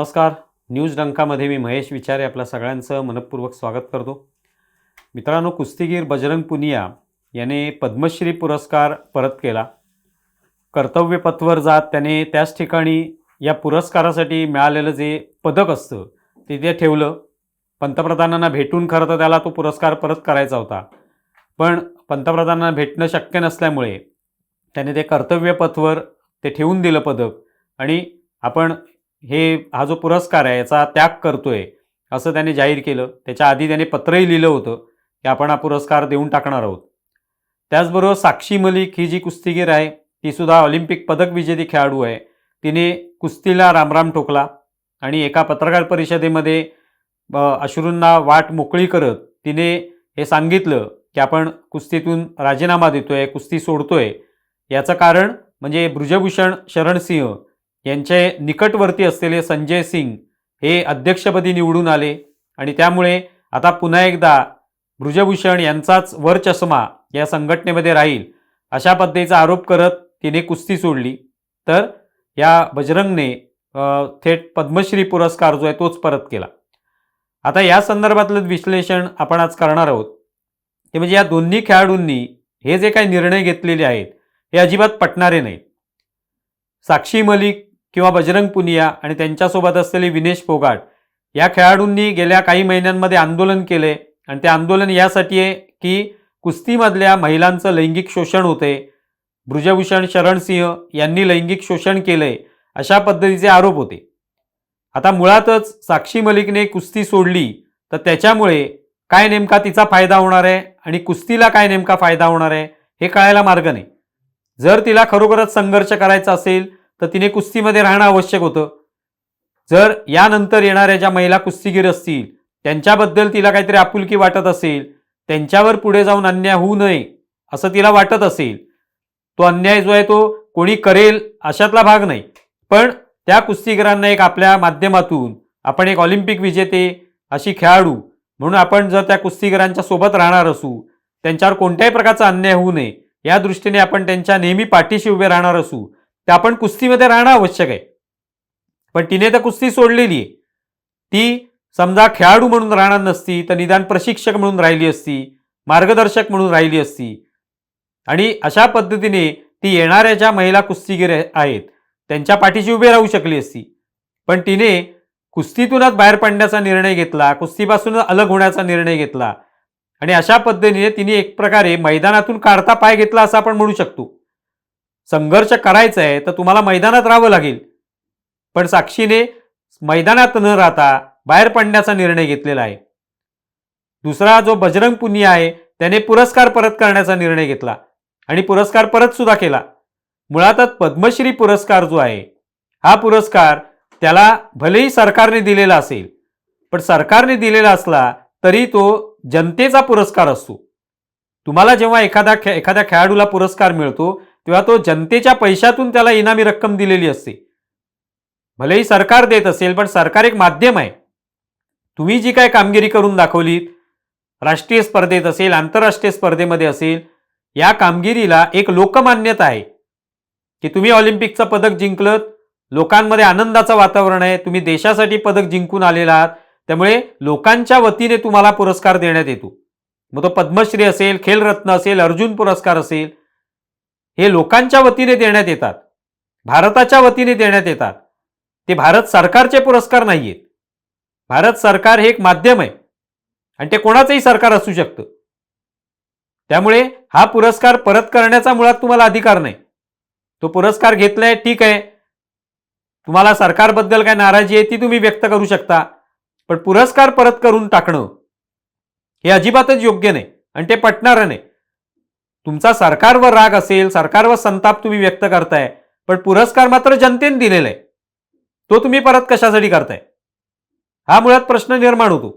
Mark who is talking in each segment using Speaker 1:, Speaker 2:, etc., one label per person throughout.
Speaker 1: नमस्कार. न्यूज डंकामध्ये मी महेश विचारे आपल्या सगळ्यांचं मनपूर्वक स्वागत करतो. मित्रांनो कुस्तीगीर बजरंग पुनिया याने पद्मश्री पुरस्कार परत केला. कर्तव्यपथवर जात त्याने त्याच ठिकाणी या पुरस्कारासाठी मिळालेलं जे पदक असतं ते ते ठेवलं. पंतप्रधानांना भेटून खरं तर त्याला तो पुरस्कार परत करायचा होता. पण पंतप्रधानांना भेटणं शक्य नसल्यामुळे त्याने ते कर्तव्यपथवर ते ठेवून दिलं पदक. आणि आपण हे हा जो पुरस्कार आहे याचा त्याग करतोय असं त्याने जाहीर केलं. त्याच्या आधी त्याने पत्रही लिहिलं होतं की आपण हा पुरस्कार देऊन टाकणार आहोत. त्याचबरोबर साक्षी मलिक ही जी कुस्तीगीर आहे तीसुद्धा ऑलिम्पिक पदक विजेती खेळाडू आहे. तिने कुस्तीला रामराम ठोकला आणि एका पत्रकार परिषदेमध्ये अश्रूंना वाट मोकळी करत तिने हे सांगितलं की आपण कुस्तीतून राजीनामा देतोय कुस्ती सोडतोय. याचं कारण म्हणजे ब्रुजभूषण शरणसिंह यांचे निकटवर्ती असलेले संजय सिंग हे अध्यक्षपदी निवडून आले आणि त्यामुळे आता पुन्हा एकदा ब्रुजभूषण यांचाच वरचष्मा या संघटनेमध्ये राहील अशा पद्धतीचा आरोप करत तिने कुस्ती सोडली. तर या बजरंगने थेट पद्मश्री पुरस्कार जो आहे तोच परत केला. आता या संदर्भातलं विश्लेषण आपण आज करणार आहोत. ते म्हणजे या दोन्ही खेळाडूंनी हे जे काही निर्णय घेतलेले आहेत हे अजिबात पटणारे नाहीत. साक्षी मलिक किंवा बजरंग पुनिया आणि त्यांच्यासोबत असलेले विनेश फोगाट या खेळाडूंनी गेल्या काही महिन्यांमध्ये आंदोलन केले आणि ते आंदोलन यासाठी आहे की कुस्तीमधल्या महिलांचं लैंगिक शोषण होते. ब्रुजभूषण शरणसिंह यांनी लैंगिक शोषण केलंय अशा पद्धतीचे आरोप होते. आता मुळातच साक्षी मलिकने कुस्ती सोडली तर त्याच्यामुळे काय नेमका तिचा फायदा होणार आहे आणि कुस्तीला काय नेमका फायदा होणार आहे हे कळायला मार्ग नाही. जर तिला खरोखरच संघर्ष करायचा असेल तर तिने कुस्तीमध्ये राहणं आवश्यक होतं. जर यानंतर येणाऱ्या ज्या महिला कुस्तीगीर असतील त्यांच्याबद्दल तिला काहीतरी आपुलकी वाटत असेल त्यांच्यावर पुढे जाऊन अन्याय होऊ नये असं तिला वाटत असेल तो अन्याय जो आहे तो कोणी करेल अशातला भाग नाही. पण त्या कुस्तीगीरांना एक आपल्या माध्यमातून आपण एक ऑलिम्पिक विजेते अशी खेळाडू म्हणून आपण जर त्या कुस्तीगीरांच्या सोबत राहणार असू त्यांच्यावर कोणत्याही प्रकारचा अन्याय होऊ नये या दृष्टीने आपण त्यांच्या नेहमी पाठीशी उभे राहणार असू तर आपण कुस्तीमध्ये राहणं आवश्यक आहे. पण तिने तर कुस्ती सोडलेली आहे. ती समजा खेळाडू म्हणून राहणार नसती तर निदान प्रशिक्षक म्हणून राहिली असती मार्गदर्शक म्हणून राहिली असती. आणि अशा पद्धतीने ती येणाऱ्या ज्या महिला कुस्तीगीर आहेत त्यांच्या पाठीशी उभी राहू शकली असती. पण तिने कुस्तीतूनच बाहेर पडण्याचा निर्णय घेतला कुस्तीपासूनच अलग होण्याचा निर्णय घेतला. आणि अशा पद्धतीने तिने एक प्रकारे मैदानातून काढता पाय घेतला असं आपण म्हणू शकतो. संघर्ष करायचा आहे तर तुम्हाला मैदानात राहावं लागेल. पण साक्षीने मैदानात न राहता बाहेर पडण्याचा निर्णय घेतलेला आहे. दुसरा जो बजरंग पुनिया आहे त्याने पुरस्कार परत करण्याचा निर्णय घेतला आणि पुरस्कार परत सुद्धा केला. मुळातच पद्मश्री पुरस्कार जो आहे हा पुरस्कार त्याला भलेही सरकारने दिलेला असेल पण सरकारने दिलेला असला तरी तो जनतेचा पुरस्कार असतो. तुम्हाला जेव्हा एखादा खे एखाद्या खेळाडूला पुरस्कार मिळतो किंवा तो जनतेच्या पैशातून त्याला इनामी रक्कम दिलेली असते. भलेही सरकार देत असेल पण सरकार एक माध्यम आहे. तुम्ही जी काय कामगिरी करून दाखवलीत राष्ट्रीय स्पर्धेत असेल आंतरराष्ट्रीय स्पर्धेमध्ये असेल या कामगिरीला एक लोकमान्यता आहे. की तुम्ही ऑलिम्पिकचं पदक जिंकलं लोकांमध्ये आनंदाचं वातावरण आहे तुम्ही देशासाठी पदक जिंकून आलेला आहात त्यामुळे लोकांच्या वतीने तुम्हाला पुरस्कार देण्यात येतो. मग तो पद्मश्री असेल खेलरत्न असेल अर्जुन पुरस्कार असेल हे लोकांच्या वतीने देण्यात येतात. भारताच्या वतीने देण्यात येतात. ते भारत सरकारचे पुरस्कार नाही आहेत भारत सरकार हे एक माध्यम आहे. आणि ते कोणाचंही सरकार असू शकतं. त्यामुळे हा पुरस्कार परत करण्याचा मुळात तुम्हाला अधिकार नाही. तो पुरस्कार घेतलाय ठीक आहे. तुम्हाला सरकारबद्दल काय नाराजी आहे ती तुम्ही व्यक्त करू शकता. पण पुरस्कार परत करून टाकणं हे अजिबातच योग्य नाही. आणि ते पटणारं नाही. तुमचा सरकारवर राग असेल सरकारवर संताप तुम्ही व्यक्त करताय पण पुरस्कार मात्र जनतेने दिलेला आहे तो तुम्ही परत कशासाठी करताय? हा मुळात प्रश्न निर्माण होतो.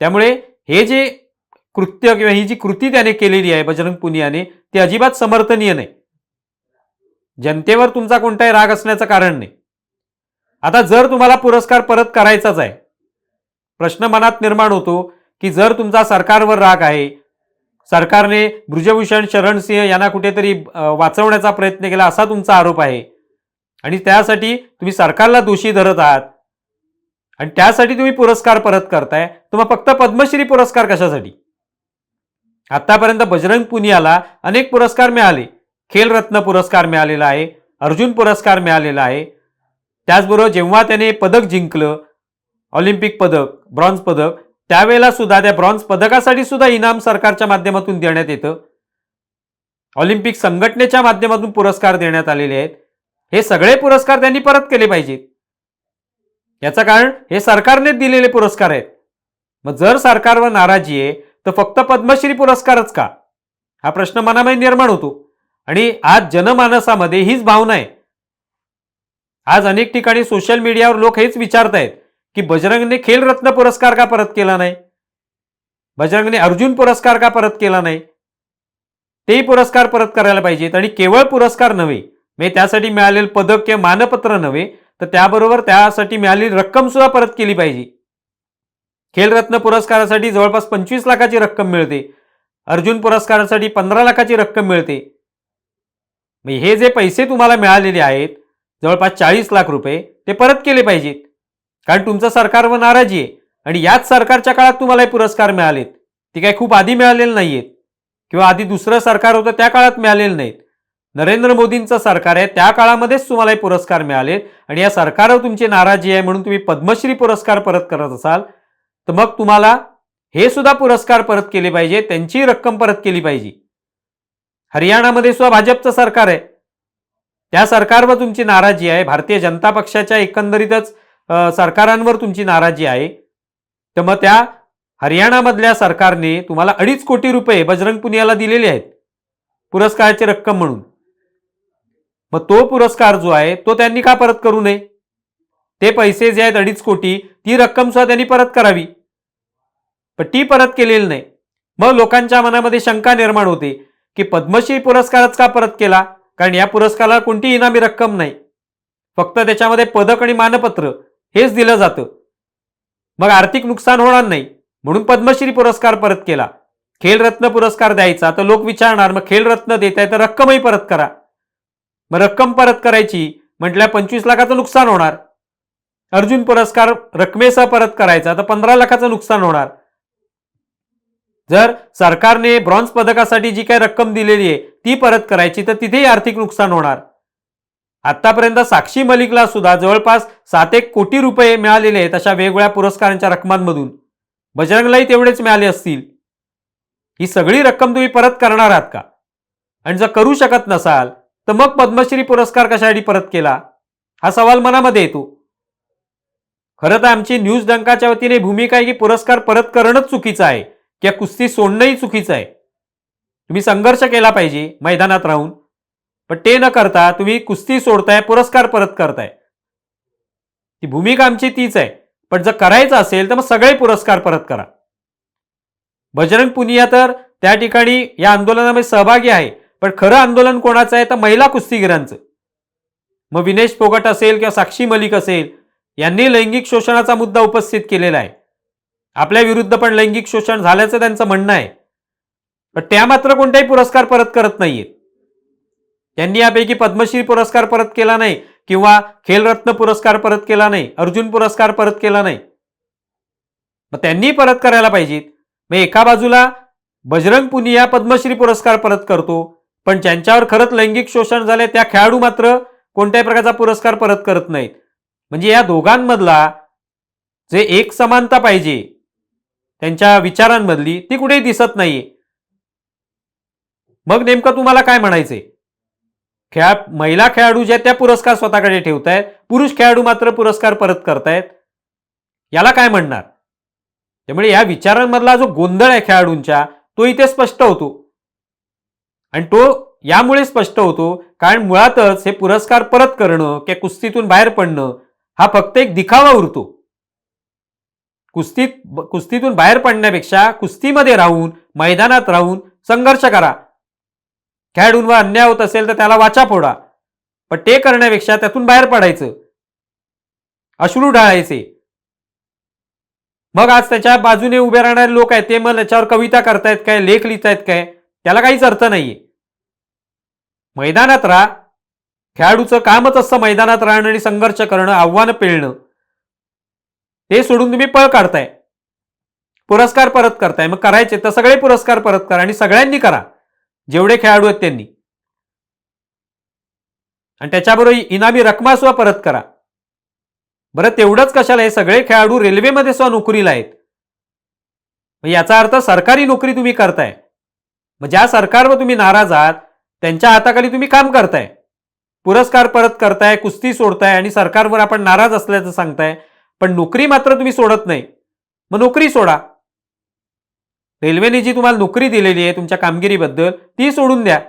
Speaker 1: त्यामुळे हे जे कृत्य किंवा ही जी कृती त्याने केलेली आहे बजरंग पुनियाने ती अजिबात समर्थनीय नाही. जनतेवर तुमचा कोणताही राग असण्याचं कारण नाही. आता जर तुम्हाला पुरस्कार परत करायचाच आहे प्रश्न मनात निर्माण होतो की जर तुमचा सरकारवर राग आहे सरकारने ब्रुजभूषण शरणसिंह यांना कुठेतरी वाचवण्याचा प्रयत्न केला असा तुमचा आरोप आहे. आणि त्यासाठी तुम्ही सरकारला दोषी धरत आहात. आणि त्यासाठी तुम्ही पुरस्कार परत करताय. तुम्हाला फक्त पद्मश्री पुरस्कार कशासाठी? आतापर्यंत बजरंग पुनियाला अनेक पुरस्कार मिळाले. खेलरत्न पुरस्कार मिळालेला आहे. अर्जुन पुरस्कार मिळालेला आहे. त्याचबरोबर जेव्हा त्याने पदक जिंकलं ऑलिम्पिक पदक ब्रॉन्झ पदक त्यावेळेला सुद्धा त्या ब्रॉन्झ पदकासाठी सुद्धा इनाम सरकारच्या माध्यमातून देण्यात येतं. ऑलिम्पिक संघटनेच्या माध्यमातून पुरस्कार देण्यात आलेले आहेत. हे सगळे पुरस्कार त्यांनी परत केले पाहिजेत. याचं कारण हे सरकारने दिलेले पुरस्कार आहेत. मग जर सरकारवर नाराजी आहे तर फक्त पद्मश्री पुरस्कारच का? हा प्रश्न मनामध्ये निर्माण होतो. आणि आज जनमानसामध्ये हीच भावना आहे. आज अनेक ठिकाणी सोशल मीडियावर लोक हेच विचारतायत. की बजरंगने खेलरत्न पुरस्कार का परत केला नाही? बजरंगने अर्जुन पुरस्कार का परत केला नाही? तेही पुरस्कार परत करायला पाहिजेत आणि केवळ पुरस्कार नव्हे म्हणजे त्यासाठी मिळालेलं पदक किंवा मानपत्र नव्हे तर त्याबरोबर त्यासाठी मिळालेली रक्कम सुद्धा परत केली पाहिजे. खेलरत्न पुरस्कारासाठी जवळपास पंचवीस लाखाची रक्कम मिळते. अर्जुन पुरस्कारासाठी पंधरा लाखाची रक्कम मिळते. मग हे जे पैसे तुम्हाला मिळालेले आहेत जवळपास चाळीस लाख रुपये ते परत केले पाहिजेत. कारण तुमचं सरकारवर नाराजी आहे. आणि याच सरकारच्या काळात तुम्हाला हे पुरस्कार मिळालेत. ते काही खूप आधी मिळालेले नाहीयेत. किंवा आधी दुसरं सरकार होतं त्या काळात मिळालेलं नाहीत. नरेंद्र मोदींचं सरकार आहे त्या काळामध्येच तुम्हाला हे पुरस्कार मिळाले आणि या सरकारवर तुमची नाराजी आहे म्हणून तुम्ही पद्मश्री पुरस्कार परत करत असाल तर मग तुम्हाला हे सुद्धा पुरस्कार परत केले पाहिजे त्यांची रक्कम परत केली पाहिजे. हरियाणामध्ये सुद्धा भाजपचं सरकार आहे. त्या सरकारवर तुमची नाराजी आहे. भारतीय जनता पक्षाच्या एकंदरीतच सरकारांवर तुमची नाराजी आहे. तर मग त्या हरियाणामधल्या सरकारने तुम्हाला अडीच कोटी रुपये बजरंग पुनियाला दिलेले आहेत. पुरस्काराची रक्कम म्हणून. मग तो पुरस्कार जो आहे तो त्यांनी का परत करू नये? ते पैसे जे आहेत अडीच कोटी ती रक्कम सुद्धा त्यांनी परत करावी. पण ती परत केलेली नाही. मग लोकांच्या मनामध्ये शंका निर्माण होते की पद्मश्री पुरस्कारच का परत केला? कारण या पुरस्काराला कोणती इनामी रक्कम नाही. फक्त त्याच्यामध्ये पदक आणि मानपत्र. हेच दिलं जातं. मग आर्थिक नुकसान होणार नाही म्हणून पद्मश्री पुरस्कार परत केला. खेलरत्न पुरस्कार द्यायचा तर लोक विचारणार मग खेलरत्न देत आहे तर रक्कमही परत करा. मग रक्कम परत करायची म्हटल्या पंचवीस लाखाचं नुकसान होणार. अर्जुन पुरस्कार रकमेसह परत करायचा तर पंधरा लाखाचं नुकसान होणार. जर सरकारने ब्रॉन्झ पदकासाठी जी काही रक्कम दिलेली आहे ती परत करायची तर तिथेही आर्थिक नुकसान होणार. आतापर्यंत साक्षी मलिकला सुद्धा जवळपास सात एक कोटी रुपये मिळालेले आहेत अशा वेगवेगळ्या पुरस्कारांच्या रकमांमधून. बजरंगलाही तेवढेच मिळाले असतील. ही सगळी रक्कम तुम्ही परत करणार आहात का? आणि जर करू शकत नसाल तर मग पद्मश्री पुरस्कार कशासाठी परत केला? हा सवाल मनामध्ये येतो. खरं तर आमची न्यूज डंकाच्या वतीने भूमिका आहे की पुरस्कार परत करणंच चुकीचं आहे. किंवा कुस्ती सोडणंही चुकीचं आहे. तुम्ही संघर्ष केला पाहिजे मैदानात राहून. पण ते न करता तुम्ही कुस्ती सोडताय पुरस्कार परत करताय. ती भूमिका आमची तीच आहे. पण जर करायचं असेल तर मग सगळे पुरस्कार परत करा. बजरंग पुनिया तर त्या ठिकाणी या आंदोलनामध्ये सहभागी आहे. पण खरं आंदोलन कोणाचं आहे? तर महिला कुस्तीगिरांचं. मग विनेश फोगट असेल किंवा साक्षी मलिक असेल यांनी लैंगिक शोषणाचा मुद्दा उपस्थित केलेला आहे. आपल्या विरुद्ध पण लैंगिक शोषण झाल्याचं त्यांचं म्हणणं आहे. पण त्या मात्र कोणताही पुरस्कार परत करत नाहीयेत त्यांनी यापैकी पद्मश्री पुरस्कार परत केला नाही किंवा खेलरत्न पुरस्कार परत केला नाही अर्जुन पुरस्कार परत केला नाही. मग त्यांनी परत करायला पाहिजेत. मग एका बाजूला बजरंग पुनिया पद्मश्री पुरस्कार परत करतो पण ज्यांच्यावर खरंच लैंगिक शोषण झाले त्या खेळाडू मात्र कोणत्याही प्रकारचा पुरस्कार परत करत नाहीत. म्हणजे या दोघांमधला जे एक समानता पाहिजे त्यांच्या विचारांमधली ती कुठेही दिसत नाहीये. मग नेमकं तुम्हाला काय म्हणायचंय? खेळा महिला खेळाडू ज्या त्या पुरस्कार स्वतःकडे ठेवतायत पुरुष खेळाडू मात्र पुरस्कार परत करतायत याला काय म्हणणार? त्यामुळे या विचारांमधला जो गोंधळ आहे खेळाडूंच्या तो इथे स्पष्ट होतो. आणि तो यामुळे स्पष्ट होतो कारण मुळातच हे पुरस्कार परत करणं किंवा कुस्तीतून बाहेर पडणं हा फक्त एक दिखावा उरतो. कुस्तीत कुस्तीतून बाहेर पडण्यापेक्षा कुस्तीमध्ये राहून मैदानात राहून संघर्ष करा. खेळाडूंवर अन्याय होत असेल तर त्याला वाचा फोडा. पण ते करण्यापेक्षा त्यातून बाहेर पडायचं. अश्रू ढाळायचे. मग आज त्याच्या बाजूने उभे राहणारे लोक आहेत ते मग त्याच्यावर कविता करतायत काय लेख लिहितायत काय त्याला काहीच अर्थ नाहीये. मैदानात राहा. खेळाडूचं कामच असतं मैदानात राहणं आणि संघर्ष करणं आव्हानं पेळणं ते सोडून तुम्ही पळ काढताय. पुरस्कार परत करताय. मग करायचे तर सगळे पुरस्कार परत करा आणि सगळ्यांनी करा. जेवढे खेळाडू आहेत त्यांनी. आणि त्याच्याबरोबर इनामी रकमा सुद्धा परत करा. बरं तेवढंच कशाला हे सगळे खेळाडू रेल्वेमध्ये सुद्धा नोकरीला आहेत. मग याचा अर्थ सरकारी नोकरी तुम्ही करताय. मग ज्या सरकारवर तुम्ही नाराज आहात त्यांच्या हाताखाली तुम्ही काम करताय. पुरस्कार परत करताय कुस्ती सोडताय आणि सरकारवर आपण नाराज असल्याचं सांगताय. पण नोकरी मात्र तुम्ही सोडत नाही. मग नोकरी सोडा. रेल्वेने जी तुम्हाला नोकरी दिलेली आहे तुमच्या कामगिरीबद्दल ती सोडून द्या.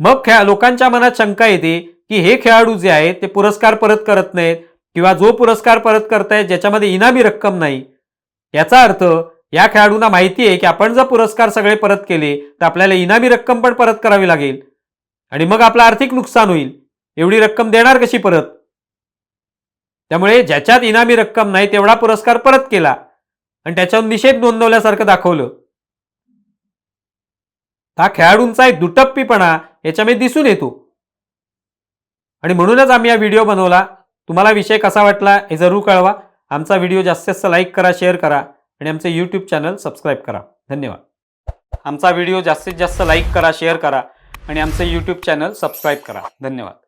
Speaker 1: मग खेळा लोकांच्या मनात शंका येते की हे खेळाडू जे आहेत ते पुरस्कार परत करत नाहीत किंवा जो पुरस्कार परत करतायत ज्याच्यामध्ये इनामी रक्कम नाही. याचा अर्थ या खेळाडूंना माहिती आहे की आपण जर पुरस्कार सगळे परत केले तर आपल्याला इनामी रक्कम पण परत करावी लागेल. आणि मग आपलं आर्थिक नुकसान होईल. एवढी रक्कम देणार कशी परत? त्यामुळे ज्याच्यात इनामी रक्कम नाही तेवढा पुरस्कार परत केला. आणि त्याच्यावर निषेध नोंदवल्यासारखं दाखवलं. हा खेळाडूंचा एक दुटप्पीपणा याच्यामध्ये दिसून येतो. आणि म्हणूनच आम्ही हा व्हिडिओ बनवला. तुम्हाला विषय कसा वाटला हे जरूर कळवा. आमचा व्हिडिओ जास्तीत जास्त लाईक करा शेअर करा आणि आमचं यूट्यूब चॅनल सबस्क्राईब करा. धन्यवाद. आमचा व्हिडिओ जास्तीत जास्त लाईक करा शेअर करा आणि आमचं यूट्यूब चॅनल सबस्क्राईब करा. धन्यवाद.